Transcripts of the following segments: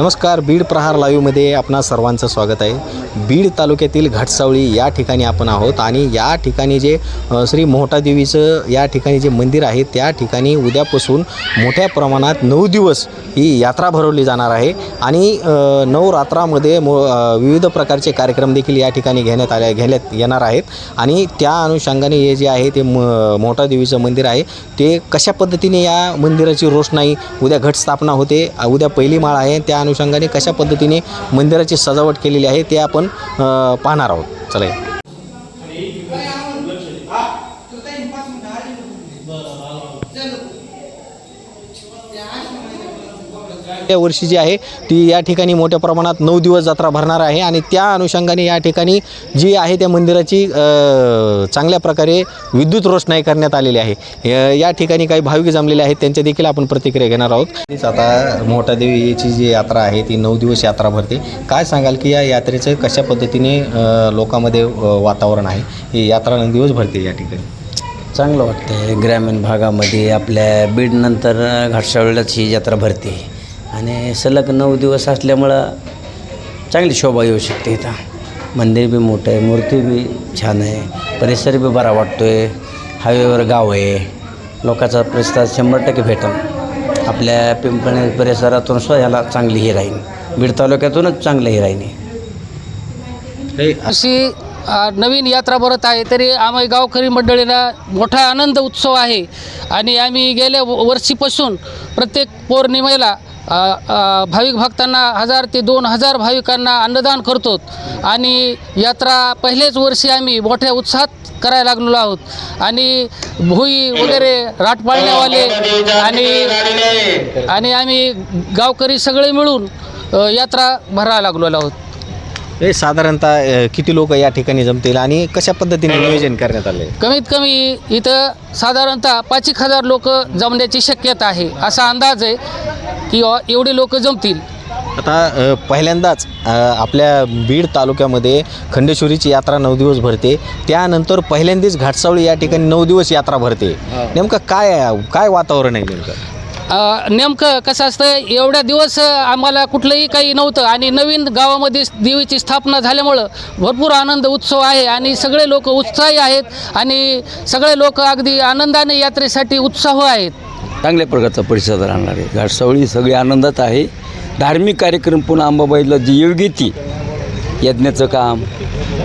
नमस्कार बीड प्रहार लाईव्हमध्ये आपणा सर्वांचं स्वागत आहे. बीड तालुक्यातील घाटसावळी या ठिकाणी आपण आहोत आणि या ठिकाणी जे श्री मोहटादेवीचं या ठिकाणी जे मंदिर आहे त्या ठिकाणी उद्यापासून मोठ्या प्रमाणात नऊ दिवस ही यात्रा भरवली जाणार आहे. आणि नवरात्रामध्ये नऊ रात्रामध्ये मो विविध प्रकारचे कार्यक्रम देखील या ठिकाणी घेण्यात आले घेण्यात येणार आहेत. आणि त्या अनुषंगाने हे जे आहे ते म मोठादेवीचं मंदिर आहे. ते कशा पद्धतीने या मंदिराची रोषणाई उद्या घटस्थापना होते उद्या पहिली माळ आहे त्या अनुषंगाने कशा पद्धतीने मंदिराची सजावट केलेली आहे ते आपण आपण पाहणार आहोत. चला या. वर्षी जी आहे ती या ठिकाणी मोठ्या प्रमाणात नऊ दिवस जत्रा भरणार आहे आणि त्या अनुषंगाने या ठिकाणी जी आहे त्या मंदिराची चांगल्या प्रकारे विद्युत रोषणाई करण्यात आलेली आहे. य- ठिकाणी काही भाविक जमलेले आहेत त्यांच्या देखील आपण प्रतिक्रिया घेणार आहोत. तीच आता मोठा देवीची जी यात्रा आहे ती नऊ दिवस यात्रा भरते. काय सांगाल की या यात्रेचं कशा पद्धतीने लोकांमध्ये वातावरण आहे? ही यात्रा नऊ दिवस भरते या ठिकाणी. चांगलं वाटतंय. ग्रामीण भागामध्ये आपल्या बीडनंतर घाटशावळीलाच ही जत्रा भरते. आणि सलग नऊ दिवस असल्यामुळं चांगली शोभा येऊ शकते इथं. मंदिर बी मोठं आहे मूर्ती बी छान आहे परिसर बी बरा वाटतो आहे हायवेवर गाव आहे. लोकांचा प्रतिसाद शंभर टक्के भेटल आपल्या पिंपळे परिसरातून सुद्धा ह्याला चांगली ही राहील बीड तालुक्यातूनच चांगलं ही राहील हे अशी नवीन यात्रा भरत आहे. तरी आम्ही गावकरी मंडळीला मोठा आनंद उत्सव आहे. आणि आम्ही गेल्या व- वर्षीपासून प्रत्येक पौर्णिमेला भाविक भक्तांना हजार ते दोन हजार भाविकांना अन्नदान करतो. आणि यात्रा पहिल्याच वर्षी आम्ही मोठ्या उत्साहात करायला लागलेलो आहोत. आणि भुई वगैरे राटपाळण्यावाले आणि आणि आम्ही गावकरी सगळे मिळून यात्रा भरायला लागलेलो आहोत. हे साधारणतः अ, किती लोक या ठिकाणी जमतील आणि कशा पद्धतीने नियोजन करण्यात आले कमीत कमी इथं साधारणतः पाच एक हजार लोक जमण्याची शक्यता आहे असा अंदाज आहे की अ, एवढे लोक जमतील. आता अ, पहिल्यांदाच अ, आपल्या बीड तालुक्यामध्ये खंडेश्वरीची यात्रा नऊ दिवस भरते त्यानंतर पहिल्यांदाच घाटसावळी या ठिकाणी नऊ दिवस यात्रा भरते. नेमकं काय? काय वातावरण आहे नेमकं? नेमकं कसं असतं एवढ्या दिवस आम्हाला कुठलंही काही नव्हतं आणि नवीन गावामध्ये देवीची स्थापना झाल्यामुळं भरपूर आनंद उत्सव आहे आणि सगळे लोक उत्साही आहेत आणि सगळे लोक अगदी आनंदाने यात्रेसाठी उत्साह आहेत. चांगल्या प्रकारचा परिसर राहणार आहे. घाटसावळी सगळी आनंदात आहे. धार्मिक कार्यक्रम पुन्हा अंबाबाईला जी योग्य ती यज्ञाचं काम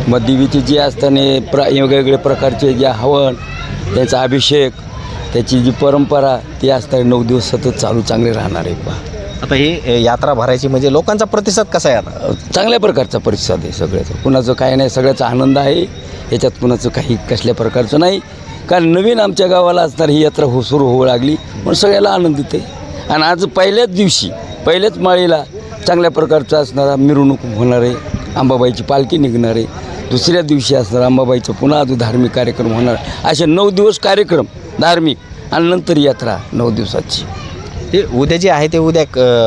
मग देवीचे जे असताना प्र वेगवेगळ्या प्रकारचे जे हवन त्याचा अभिषेक त्याची जी परंपरा ती असताना नऊ दिवस सतत चालू चांगले राहणार आहे पा. आता ही यात्रा भरायची म्हणजे लोकांचा प्रतिसाद कसा आहे आता? चांगल्या प्रकारचा प्रतिसाद आहे सगळ्याचा. कुणाचं काही नाही सगळ्याचा आनंद आहे. याच्यात कुणाचं काही कसल्या प्रकारचं नाही. कारण नवीन आमच्या गावाला असणार ही यात्रा हो सुरू होऊ लागली. म्हणून सगळ्याला आनंदित आहे आणि आज पहिल्याच दिवशी पहिल्याच माळीला चांगल्या प्रकारचं असणारा मिरवणूक होणार आहे. अंबाबाईची पालखी निघणार आहे. दुसऱ्या दिवशी असणार अंबाबाईचं पुन्हा अजून धार्मिक कार्यक्रम होणार. असे नऊ दिवस कार्यक्रम धार्मिक आणि नंतर यात्रा नऊ दिवसाची ते उद्या जे आहे ते उद्या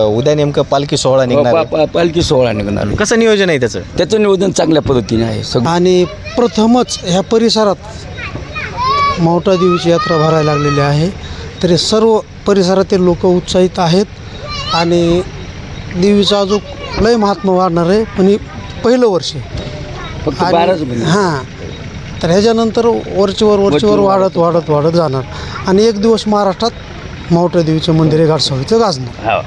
उद्या नेमकं पालखी सोहळा निघणार पा- आहे. पा- पालखी सोहळा निघणार आहे. कसं नियोजन आहे त्याचं त्याचं निवेदन चांगल्या पद्धतीने आहे सगळं आणि प्रथमच ह्या परिसरात मावटा देवीची यात्रा भरायला लागलेली आहे तरी सर्व परिसरातील लोक उत्साहित आहेत आणि देवीचं अजून लय महात्मा वाढणार आहे पण हे पहिलं वर्ष आहे. फक्त आणि- बाराच महिने हां तर ह्याच्यानंतर वरचेवर वरचेवर वाढत वाढत वाढत जाणार. आणि एक दिवस महाराष्ट्रात मावटा देवीचे मंदिर हे घाटसावळीचं गाजणार.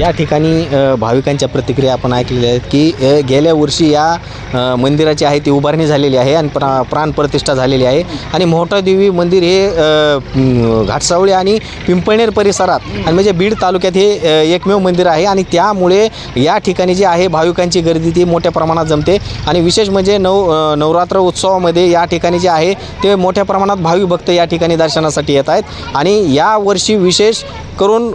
या ठिकाणी भाविकांच्या प्रतिक्रिया आपण ऐकलेल्या आहेत की गेल्या वर्षी या मंदिराची आहे ती उभारणी झालेली आहे आणि प्रा प्राणप्रतिष्ठा झालेली आहे. आणि मोठादेवी मंदिर हे घाटसावळी आणि पिंपळनेर परिसरात आणि म्हणजे बीड तालुक्यात हे एकमेव मंदिर आहे आणि त्यामुळे या ठिकाणी जे आहे भाविकांची गर्दी ती मोठ्या प्रमाणात जमते. आणि विशेष म्हणजे नव नवरात्र उत्सवामध्ये या ठिकाणी जे आहे ते मोठ्या प्रमाणात भाविक भक्त या ठिकाणी दर्शनासाठी येत आहेत. आणि यावर्षी विशेष करून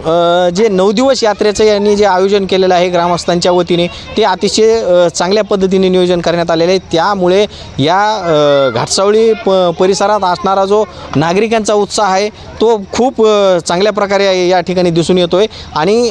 जे नऊ दिवस यात्रेचं यांनी जे आयोजन केलेलं आहे ग्रामस्थांच्या वतीने ते अतिशय चांगल्या पद्धतीने नियोजन करण्यात आलेलं आहे. त्यामुळे या घाटसावळी प परिसरात असणारा जो नागरिकांचा उत्साह आहे तो खूप चांगल्या प्रकारे या ठिकाणी दिसून येतो आहे आणि